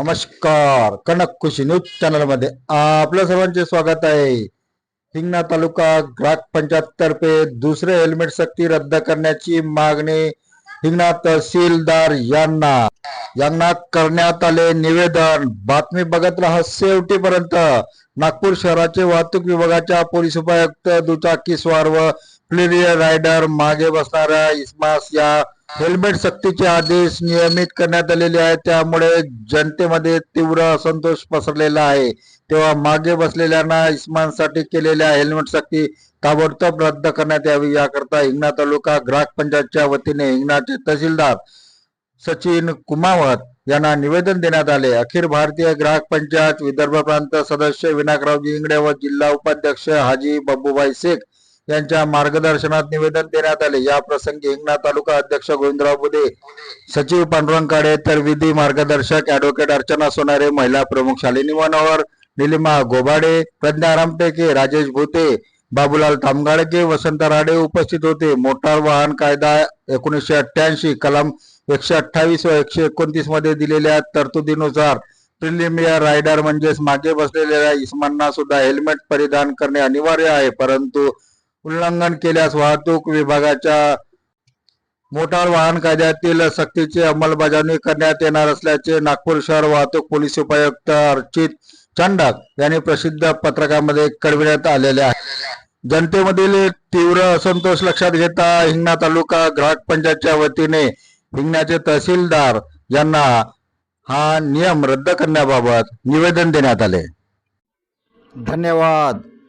नमस्कार. कनक खुशी न्यूज चॅनलमध्ये आपल्या सर्वांचे स्वागत आहे. हिंगणा तालुका ग्राहक पंचायत तर्फे दुसरे हेल्मेट सक्ती रद्द करण्याची मागणी हिंगणा तहसीलदार यांना. यांना करण्यात आले निवेदन. बातमी बघत राहा शेवटीपर्यंत. नागपूर शहराचे वाहतूक विभागाच्या पोलीस उपायुक्त दुचाकी स्वार व फ्लिरियर रायडर मागे बसणाऱ्या इस्मास या हेल्मेट सक्तीचे आदेश नियमित करण्यात आलेले आहेत. त्यामुळे जनतेमध्ये तीव्र असंतोष पसरलेला आहे. तेव्हा मागे बसलेल्यांना इस्मानसाठी केलेल्या हेल्मेट सक्ती ताबडतोब रद्द करण्यात यावी. याकरता हिंगणा तालुका ग्राहक पंचायतच्या वतीने हिंगणाचे तहसीलदार सचिन कुमावत यांना निवेदन देण्यात आले. अखिल भारतीय ग्राहक पंचायत विदर्भ प्रांत सदस्य विनायकरावजी इंगडे व जिल्हा उपाध्यक्ष हाजी बाबूभाई शेख यांच्या मार्गदर्शनात निवेदन देण्यात आले. या प्रसंगी हिंगणा तालुका अध्यक्ष गोविंदराव बुदे सचिव पांडुरंग काळे तर विधी मार्गदर्शक ऍडव्होकेट अर्चना सोनारे महिला प्रमुख शालिनी मनोहर निलिमा गोबाडे प्रज्ञा रामटेके राजेश भोते बाबूलाल तामगाडके वसंत राडे उपस्थित होते. मोटार वाहन कायदा एकोणीसशे अठ्ठ्याऐंशी कलम एकशे अठ्ठावीस व एकशे एकोणतीसमध्ये दिलेल्या तरतुदीनुसार प्रिलिमियर रायडर म्हणजेच मागे बसलेल्या इसमांना सुद्धा हेल्मेट परिधान करणे अनिवार्य आहे. परंतु उल्लंघन केल्यास वाहतूक विभागाच्या मोटार वाहन कायद्यातील सक्तीची अंमलबजावणी करण्यात येणार असल्याचे नागपूर शहर वाहतूक पोलीस उपायुक्त अर्चित चांडक यांनी प्रसिद्ध पत्रकामध्ये कळविण्यात आलेले आहे. जनतेमधील तीव्र असंतोष लक्षात घेता हिंगणा तालुका ग्राहक पंचायतच्या वतीने हिंगण्याचे तहसीलदार यांना हा नियम रद्द करण्याबाबत निवेदन देण्यात आले. धन्यवाद.